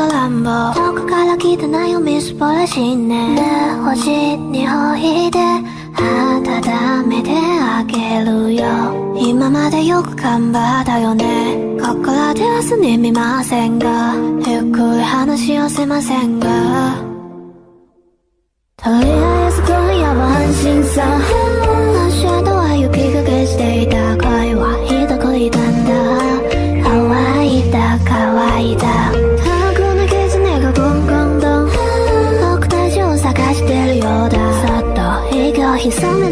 が乱暴遠くから来たなよみすぼらしいね。で星にほいで温めてあげるよ。今までよく頑張ったよね。ここらで明日に見ませんが。ゆっくり話をせませんが。とりあえず今夜は安心さ。你三位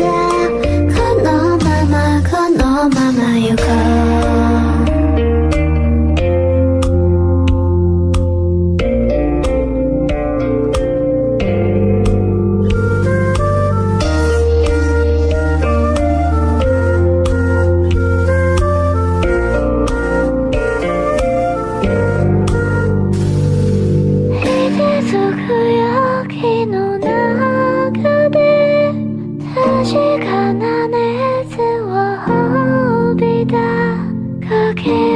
looking